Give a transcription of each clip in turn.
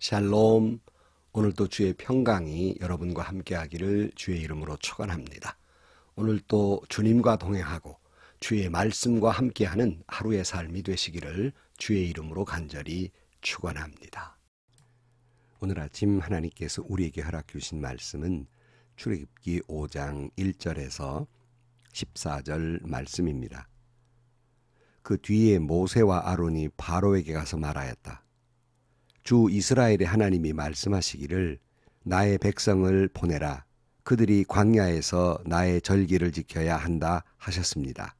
샬롬. 오늘도 주의 평강이 여러분과 함께하기를 주의 이름으로 축원합니다. 오늘도 주님과 동행하고 주의 말씀과 함께하는 하루의 삶이 되시기를 주의 이름으로 간절히 축원합니다. 오늘 아침 하나님께서 우리에게 허락 주신 말씀은 출애굽기 5장 1절에서 14절 말씀입니다. 그 뒤에 모세와 아론이 바로에게 가서 말하였다. 주 이스라엘의 하나님이 말씀하시기를 나의 백성을 보내라. 그들이 광야에서 나의 절기를 지켜야 한다 하셨습니다.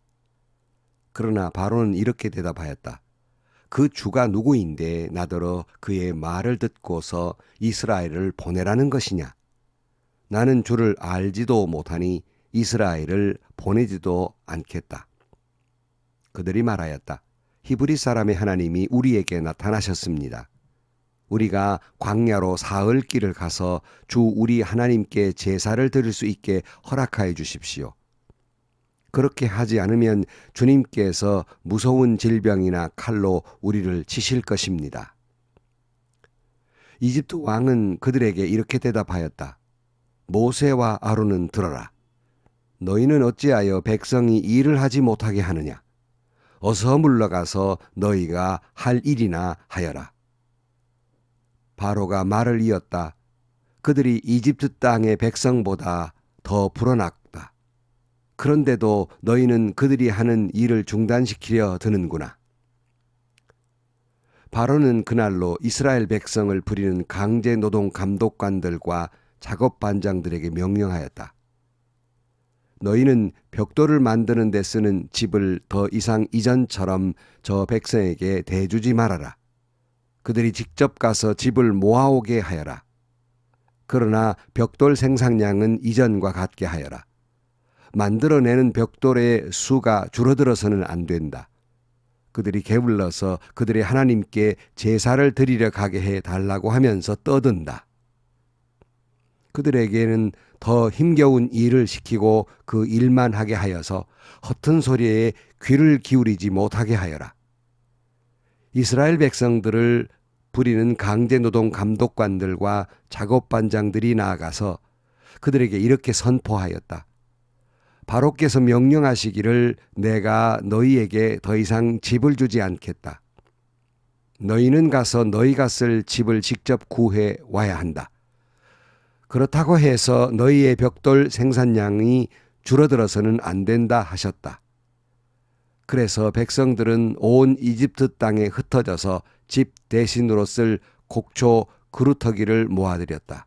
그러나 바로는 이렇게 대답하였다. 그 주가 누구인데 나더러 그의 말을 듣고서 이스라엘을 보내라는 것이냐? 나는 주를 알지도 못하니 이스라엘을 보내지도 않겠다. 그들이 말하였다. 히브리 사람의 하나님이 우리에게 나타나셨습니다. 우리가 광야로 사흘 길을 가서 주 우리 하나님께 제사를 드릴 수 있게 허락하여 주십시오. 그렇게 하지 않으면 주님께서 무서운 질병이나 칼로 우리를 치실 것입니다. 이집트 왕은 그들에게 이렇게 대답하였다. 모세와 아론은 들어라. 너희는 어찌하여 백성이 일을 하지 못하게 하느냐? 어서 물러가서 너희가 할 일이나 하여라. 바로가 말을 이었다. 그들이 이집트 땅의 백성보다 더 불어났다. 그런데도 너희는 그들이 하는 일을 중단시키려 드는구나. 바로는 그날로 이스라엘 백성을 부리는 강제 노동 감독관들과 작업 반장들에게 명령하였다. 너희는 벽돌을 만드는 데 쓰는 집을 더 이상 이전처럼 저 백성에게 대주지 말아라. 그들이 직접 가서 집을 모아오게 하여라. 그러나 벽돌 생산량은 이전과 같게 하여라. 만들어내는 벽돌의 수가 줄어들어서는 안 된다. 그들이 게을러서 그들의 하나님께 제사를 드리려 가게 해 달라고 하면서 떠든다. 그들에게는 더 힘겨운 일을 시키고 그 일만 하게 하여서 허튼 소리에 귀를 기울이지 못하게 하여라. 이스라엘 백성들을 부리는 강제노동 감독관들과 작업반장들이 나아가서 그들에게 이렇게 선포하였다. 바로께서 명령하시기를 내가 너희에게 더 이상 집을 주지 않겠다. 너희는 가서 너희가 쓸 집을 직접 구해 와야 한다. 그렇다고 해서 너희의 벽돌 생산량이 줄어들어서는 안 된다 하셨다. 그래서 백성들은 온 이집트 땅에 흩어져서 집 대신으로 쓸 곡초 그루터기를 모아들였다.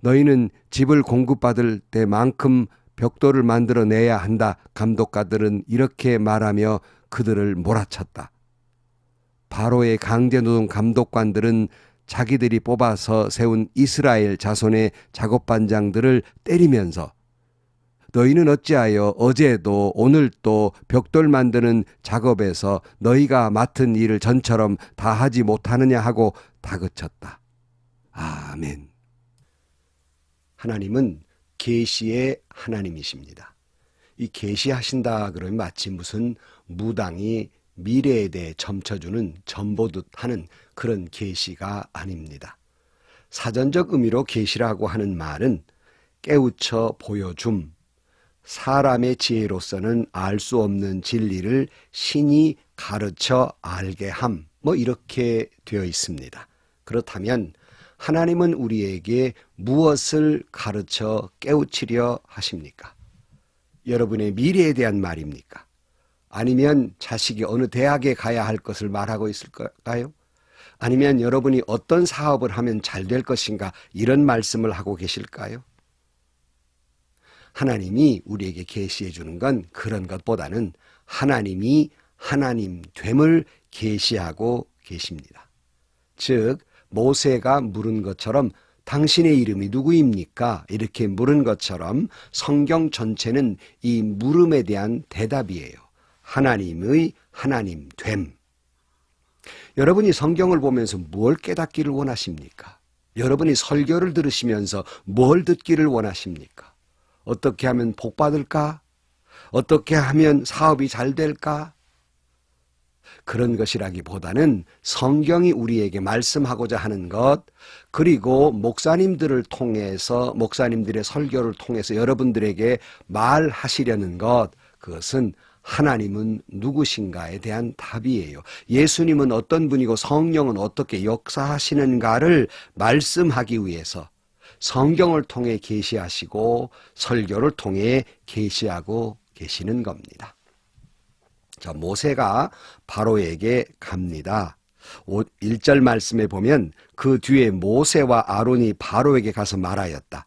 너희는 집을 공급받을 때만큼 벽돌을 만들어내야 한다. 감독가들은 이렇게 말하며 그들을 몰아쳤다. 바로의 강제노동 감독관들은 자기들이 뽑아서 세운 이스라엘 자손의 작업반장들을 때리면서 너희는 어찌하여 어제도 오늘도 벽돌 만드는 작업에서 너희가 맡은 일을 전처럼 다 하지 못하느냐 하고 다그쳤다. 아멘. 하나님은 계시의 하나님이십니다. 이 계시하신다 그러면 마치 무슨 무당이 미래에 대해 점쳐주는 전보듯 하는 그런 계시가 아닙니다. 사전적 의미로 계시라고 하는 말은 깨우쳐 보여줌, 사람의 지혜로서는 알 수 없는 진리를 신이 가르쳐 알게 함, 뭐 이렇게 되어 있습니다. 그렇다면 하나님은 우리에게 무엇을 가르쳐 깨우치려 하십니까? 여러분의 미래에 대한 말입니까? 아니면 자식이 어느 대학에 가야 할 것을 말하고 있을까요? 아니면 여러분이 어떤 사업을 하면 잘 될 것인가 이런 말씀을 하고 계실까요? 하나님이 우리에게 계시해 주는 건 그런 것보다는 하나님이 하나님 됨을 계시하고 계십니다. 즉 모세가 물은 것처럼 당신의 이름이 누구입니까? 이렇게 물은 것처럼 성경 전체는 이 물음에 대한 대답이에요. 하나님의 하나님 됨. 여러분이 성경을 보면서 뭘 깨닫기를 원하십니까? 여러분이 설교를 들으시면서 뭘 듣기를 원하십니까? 어떻게 하면 복 받을까? 어떻게 하면 사업이 잘 될까? 그런 것이라기보다는 성경이 우리에게 말씀하고자 하는 것, 그리고 목사님들을 통해서, 목사님들의 설교를 통해서 여러분들에게 말하시려는 것, 그것은 하나님은 누구신가에 대한 답이에요. 예수님은 어떤 분이고 성령은 어떻게 역사하시는가를 말씀하기 위해서 성경을 통해 계시하시고 설교를 통해 계시하고 계시는 겁니다. 자, 모세가 바로에게 갑니다. 1절 말씀에 보면 그 뒤에 모세와 아론이 바로에게 가서 말하였다.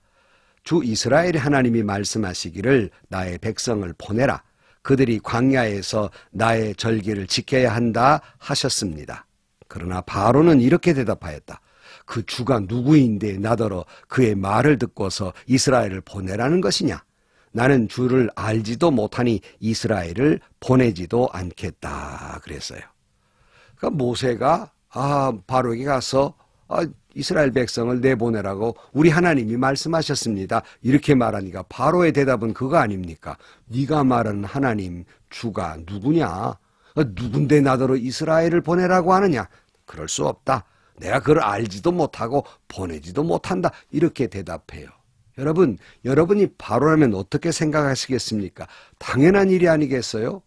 주 이스라엘의 하나님이 말씀하시기를 나의 백성을 보내라. 그들이 광야에서 나의 절기를 지켜야 한다 하셨습니다. 그러나 바로는 이렇게 대답하였다. 그 주가 누구인데 나더러 그의 말을 듣고서 이스라엘을 보내라는 것이냐? 나는 주를 알지도 못하니 이스라엘을 보내지도 않겠다 그랬어요. 그러니까 모세가 아 바로에게 가서 아, 이스라엘 백성을 내보내라고 우리 하나님이 말씀하셨습니다. 이렇게 말하니까 바로의 대답은 그거 아닙니까? 네가 말하는 하나님 주가 누구냐? 아, 누군데 나더러 이스라엘을 보내라고 하느냐? 그럴 수 없다. 내가 그걸 알지도 못하고 보내지도 못한다. 이렇게 대답해요. 여러분, 여러분이 바로라면 어떻게 생각하시겠습니까? 당연한 일이 아니겠어요?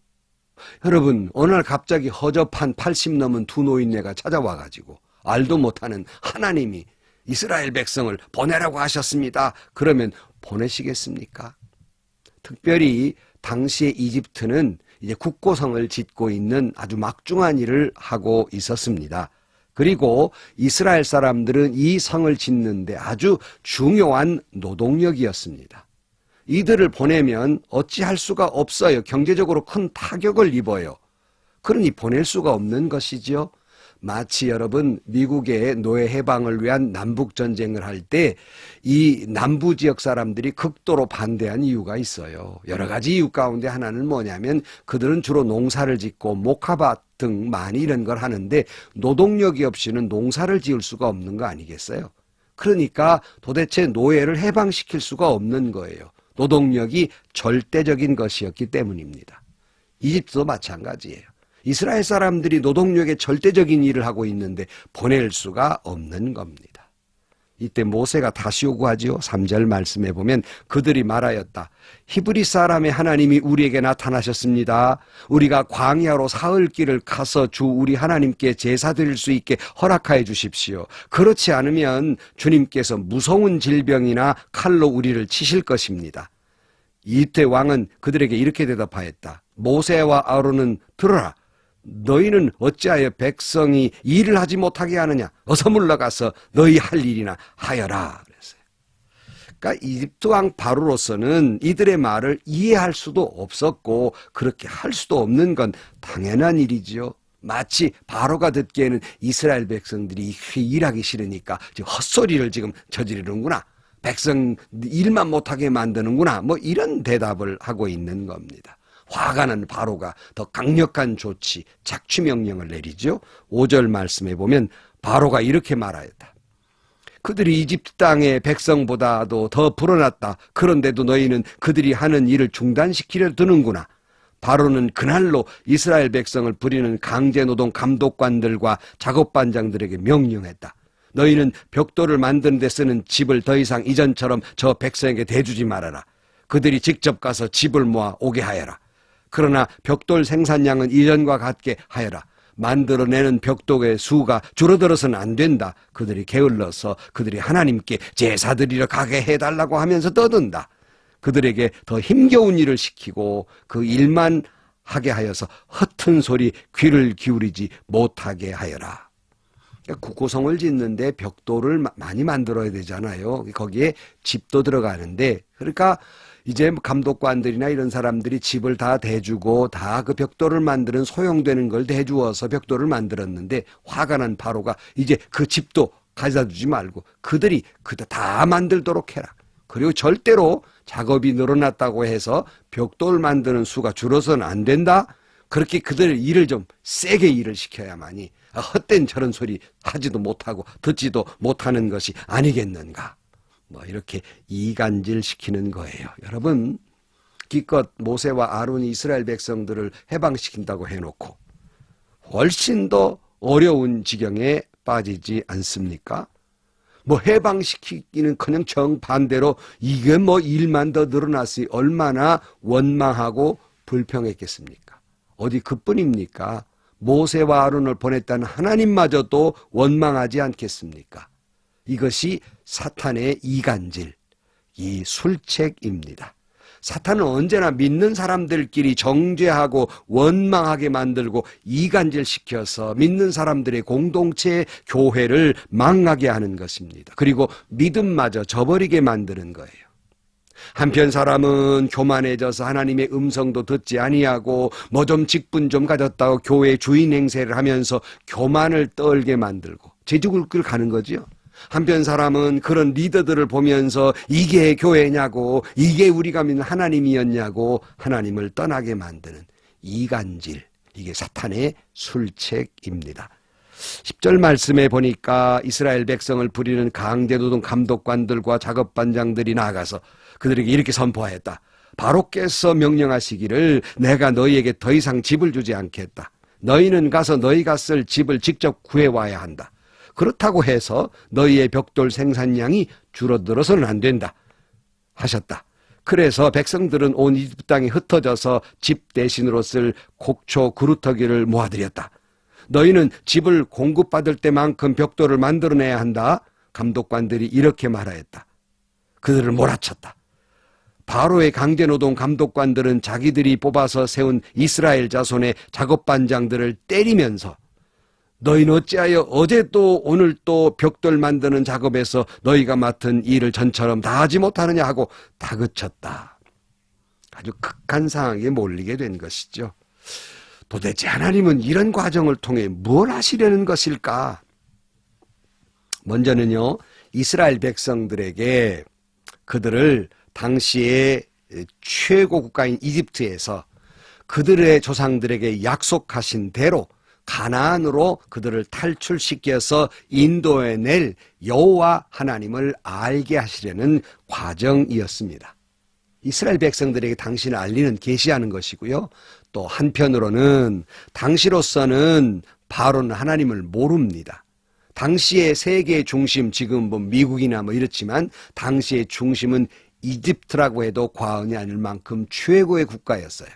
여러분, 어느 날 갑자기 허접한 80 넘은 두 노인네가 찾아와 가지고 알도 못하는 하나님이 이스라엘 백성을 보내라고 하셨습니다. 그러면 보내시겠습니까? 특별히 당시의 이집트는 이제 국고성을 짓고 있는 아주 막중한 일을 하고 있었습니다. 그리고 이스라엘 사람들은 이 성을 짓는데 아주 중요한 노동력이었습니다. 이들을 보내면 어찌할 수가 없어요. 경제적으로 큰 타격을 입어요. 그러니 보낼 수가 없는 것이지요. 마치 여러분 미국의 노예 해방을 위한 남북 전쟁을 할 때 이 남부 지역 사람들이 극도로 반대한 이유가 있어요. 여러 가지 이유 가운데 하나는 뭐냐면 그들은 주로 농사를 짓고 목화밭 등 많이 이런 걸 하는데 노동력이 없이는 농사를 지을 수가 없는 거 아니겠어요? 그러니까 도대체 노예를 해방시킬 수가 없는 거예요. 노동력이 절대적인 것이었기 때문입니다. 이집트도 마찬가지예요. 이스라엘 사람들이 노동력의 절대적인 일을 하고 있는데 보낼 수가 없는 겁니다. 이때 모세가 다시 요구하지요. 3절 말씀에 보면 그들이 말하였다. 히브리 사람의 하나님이 우리에게 나타나셨습니다. 우리가 광야로 사흘 길을 가서 주 우리 하나님께 제사 드릴 수 있게 허락하여 주십시오. 그렇지 않으면 주님께서 무서운 질병이나 칼로 우리를 치실 것입니다. 이때 왕은 그들에게 이렇게 대답하였다. 모세와 아론은 들어라. 너희는 어찌하여 백성이 일을 하지 못하게 하느냐? 어서 물러가서 너희 할 일이나 하여라. 그랬어요. 그러니까 이집트 왕 바로로서는 이들의 말을 이해할 수도 없었고 그렇게 할 수도 없는 건 당연한 일이지요. 마치 바로가 듣기에는 이스라엘 백성들이 일하기 싫으니까 지금 헛소리를 지금 저지르는구나. 백성 일만 못하게 만드는구나. 뭐 이런 대답을 하고 있는 겁니다. 화가 난 바로가 더 강력한 조치, 작취 명령을 내리죠. 5절 말씀에 보면 바로가 이렇게 말하였다. 그들이 이집트 땅의 백성보다도 더 불어났다. 그런데도 너희는 그들이 하는 일을 중단시키려 드는구나. 바로는 그날로 이스라엘 백성을 부리는 강제노동 감독관들과 작업반장들에게 명령했다. 너희는 벽돌을 만드는 데 쓰는 집을 더 이상 이전처럼 저 백성에게 대주지 말아라. 그들이 직접 가서 집을 모아 오게 하여라. 그러나 벽돌 생산량은 이전과 같게 하여라. 만들어내는 벽돌의 수가 줄어들어서는 안 된다. 그들이 게을러서 그들이 하나님께 제사드리러 가게 해달라고 하면서 떠든다. 그들에게 더 힘겨운 일을 시키고 그 일만 하게 하여서 허튼 소리 귀를 기울이지 못하게 하여라. 그러니까 국고성을 짓는데 벽돌을 많이 만들어야 되잖아요. 거기에 집도 들어가는데 그러니까 이제 감독관들이나 이런 사람들이 집을 다 대주고 다 그 벽돌을 만드는 소용되는 걸 대주어서 벽돌을 만들었는데 화가 난 바로가 이제 그 집도 가져다 주지 말고 그들이 그다 다 만들도록 해라. 그리고 절대로 작업이 늘어났다고 해서 벽돌 만드는 수가 줄어서는 안 된다. 그렇게 그들 일을 좀 세게 일을 시켜야만이 헛된 저런 소리 하지도 못하고 듣지도 못하는 것이 아니겠는가. 뭐 이렇게 이간질 시키는 거예요. 여러분 기껏 모세와 아론이 이스라엘 백성들을 해방시킨다고 해놓고 훨씬 더 어려운 지경에 빠지지 않습니까? 뭐 해방시키기는 그냥 정반대로 이게 뭐 일만 더 늘어났으니 얼마나 원망하고 불평했겠습니까? 어디 그뿐입니까? 모세와 아론을 보냈다는 하나님마저도 원망하지 않겠습니까? 이것이 사탄의 이간질, 이 술책입니다. 사탄은 언제나 믿는 사람들끼리 정죄하고 원망하게 만들고 이간질시켜서 믿는 사람들의 공동체 교회를 망하게 하는 것입니다. 그리고 믿음마저 저버리게 만드는 거예요. 한편 사람은 교만해져서 하나님의 음성도 듣지 아니하고 뭐 좀 직분 좀 가졌다고 교회 주인 행세를 하면서 교만을 떨게 만들고 제죽을 길 가는 거지요. 한편 사람은 그런 리더들을 보면서 이게 교회냐고 이게 우리가 믿는 하나님이었냐고 하나님을 떠나게 만드는 이간질 이게 사탄의 술책입니다. 10절 말씀에 보니까 이스라엘 백성을 부리는 강제노동 감독관들과 작업반장들이 나가서 그들에게 이렇게 선포하였다. 바로께서 명령하시기를 내가 너희에게 더 이상 집을 주지 않겠다. 너희는 가서 너희가 쓸 집을 직접 구해와야 한다. 그렇다고 해서 너희의 벽돌 생산량이 줄어들어서는 안 된다. 하셨다. 그래서 백성들은 온 이집트 땅에 흩어져서 집 대신으로 쓸 곡초 그루터기를 모아들였다. 너희는 집을 공급받을 때만큼 벽돌을 만들어내야 한다. 감독관들이 이렇게 말하였다. 그들을 몰아쳤다. 바로의 강제노동 감독관들은 자기들이 뽑아서 세운 이스라엘 자손의 작업반장들을 때리면서 너희는 어찌하여 어제 또 오늘 또 벽돌 만드는 작업에서 너희가 맡은 일을 전처럼 다 하지 못하느냐 하고 다그쳤다. 아주 극한 상황에 몰리게 된 것이죠. 도대체 하나님은 이런 과정을 통해 뭘 하시려는 것일까? 먼저는요, 이스라엘 백성들에게 그들을 당시에 최고 국가인 이집트에서 그들의 조상들에게 약속하신 대로 가나안으로 그들을 탈출시켜서 인도해낼 여호와 하나님을 알게 하시려는 과정이었습니다. 이스라엘 백성들에게 당신을 알리는 계시하는 것이고요. 또 한편으로는 당시로서는 바로는 하나님을 모릅니다. 당시의 세계의 중심 지금 뭐 미국이나 뭐 이렇지만 당시의 중심은 이집트라고 해도 과언이 아닐 만큼 최고의 국가였어요.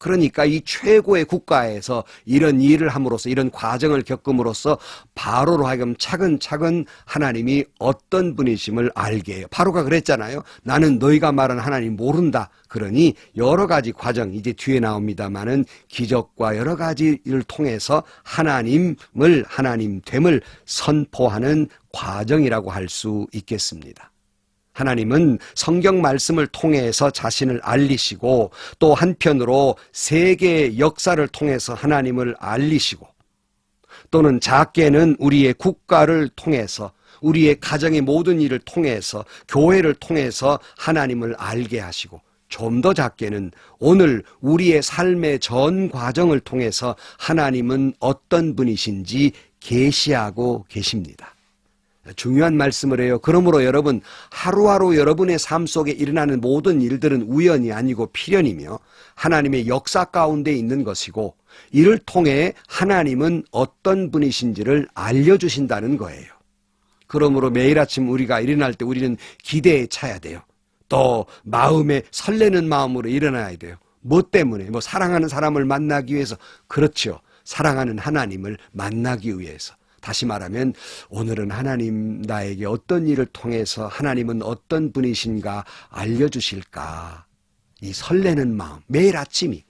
그러니까 이 최고의 국가에서 이런 일을 함으로써 이런 과정을 겪음으로써 바로로 하여금 차근차근 하나님이 어떤 분이심을 알게 해요. 바로가 그랬잖아요. 나는 너희가 말하는 하나님 모른다. 그러니 여러 가지 과정 이제 뒤에 나옵니다마는 기적과 여러 가지를 통해서 하나님을 하나님 됨을 선포하는 과정이라고 할 수 있겠습니다. 하나님은 성경 말씀을 통해서 자신을 알리시고 또 한편으로 세계의 역사를 통해서 하나님을 알리시고 또는 작게는 우리의 국가를 통해서 우리의 가정의 모든 일을 통해서 교회를 통해서 하나님을 알게 하시고 좀 더 작게는 오늘 우리의 삶의 전 과정을 통해서 하나님은 어떤 분이신지 계시하고 계십니다. 중요한 말씀을 해요. 그러므로 여러분 하루하루 여러분의 삶 속에 일어나는 모든 일들은 우연이 아니고 필연이며 하나님의 역사 가운데 있는 것이고 이를 통해 하나님은 어떤 분이신지를 알려주신다는 거예요. 그러므로 매일 아침 우리가 일어날 때 우리는 기대에 차야 돼요. 또 마음에 설레는 마음으로 일어나야 돼요. 뭐 때문에? 뭐 사랑하는 사람을 만나기 위해서 그렇죠. 사랑하는 하나님을 만나기 위해서. 다시 말하면 오늘은 하나님 나에게 어떤 일을 통해서 하나님은 어떤 분이신가 알려주실까 이 설레는 마음 매일 아침이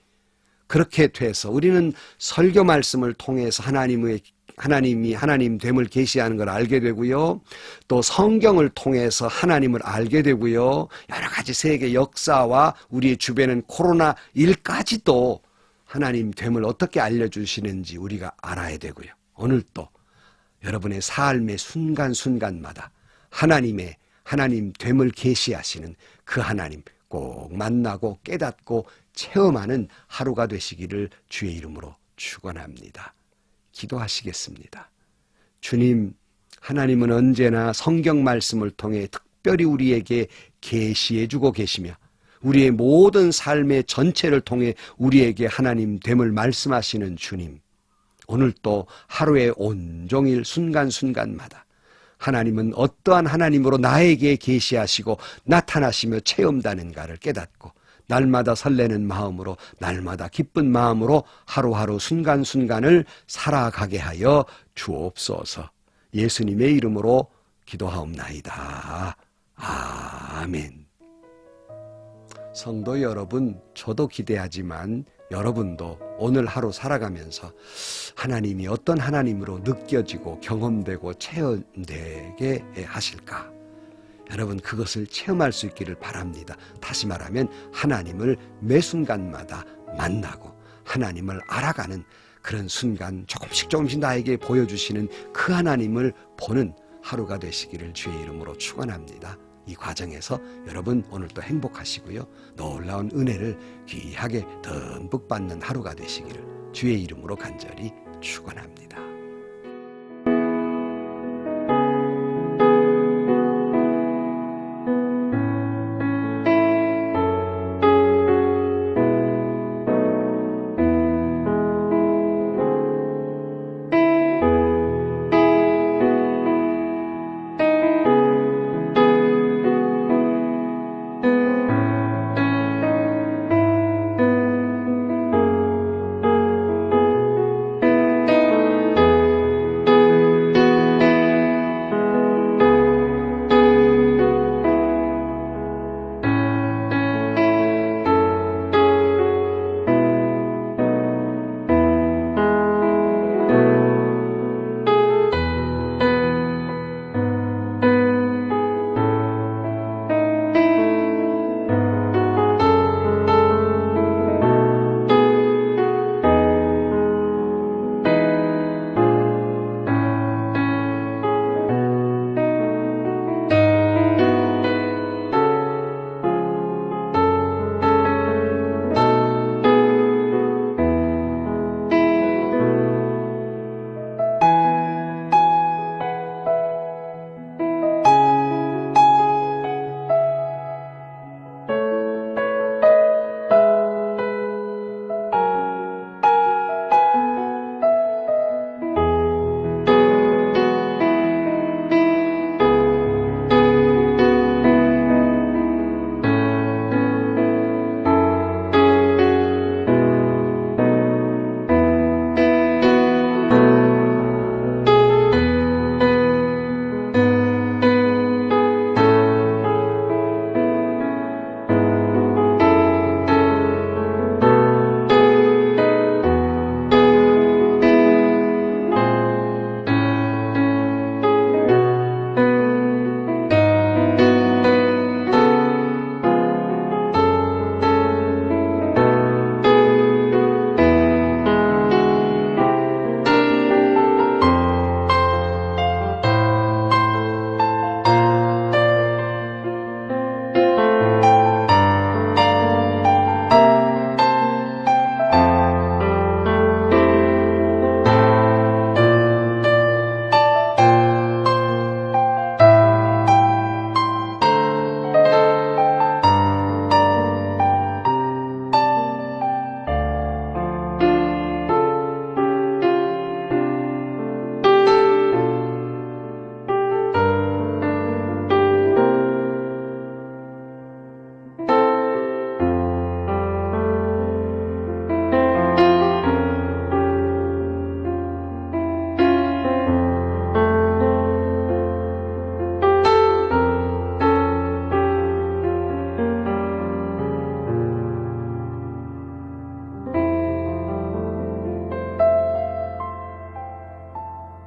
그렇게 돼서 우리는 설교 말씀을 통해서 하나님의 하나님이 하나님 됨을 계시하는 걸 알게 되고요. 또 성경을 통해서 하나님을 알게 되고요. 여러 가지 세계 역사와 우리 주변은 코로나 일까지도 하나님 됨을 어떻게 알려 주시는지 우리가 알아야 되고요. 오늘 또 여러분의 삶의 순간순간마다 하나님의 하나님 됨을 계시하시는 그 하나님 꼭 만나고 깨닫고 체험하는 하루가 되시기를 주의 이름으로 축원합니다. 기도하시겠습니다. 주님, 하나님은 언제나 성경 말씀을 통해 특별히 우리에게 계시해 주고 계시며 우리의 모든 삶의 전체를 통해 우리에게 하나님 됨을 말씀하시는 주님. 오늘 또 하루의 온종일 순간순간마다 하나님은 어떠한 하나님으로 나에게 계시하시고 나타나시며 체험다는가를 깨닫고 날마다 설레는 마음으로 날마다 기쁜 마음으로 하루하루 순간순간을 살아가게 하여 주옵소서. 예수님의 이름으로 기도하옵나이다. 아멘. 성도 여러분, 저도 기대하지만 여러분도 오늘 하루 살아가면서 하나님이 어떤 하나님으로 느껴지고 경험되고 체험되게 하실까? 여러분 그것을 체험할 수 있기를 바랍니다. 다시 말하면 하나님을 매 순간마다 만나고 하나님을 알아가는 그런 순간 조금씩 조금씩 나에게 보여주시는 그 하나님을 보는 하루가 되시기를 주의 이름으로 축원합니다. 이 과정에서 여러분 오늘도 행복하시고요. 놀라운 은혜를 귀하게 듬뿍 받는 하루가 되시기를 주의 이름으로 간절히 축원합니다.